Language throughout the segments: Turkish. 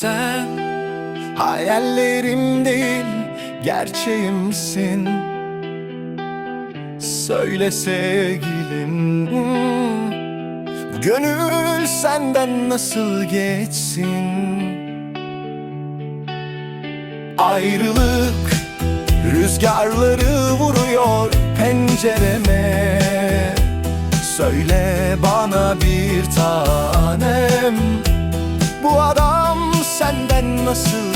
Sen. Hayallerim değil gerçeğimsin. Söyle sevgilim gönül senden nasıl geçsin? Ayrılık rüzgarları vuruyor pencereme. Söyle bana bir tanem senden nasıl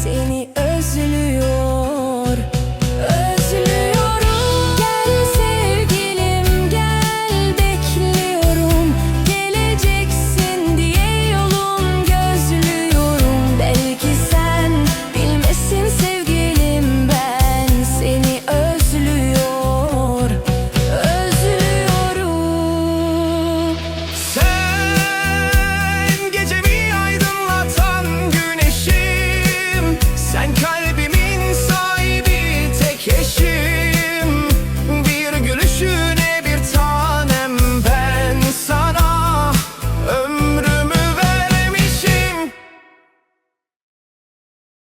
Sini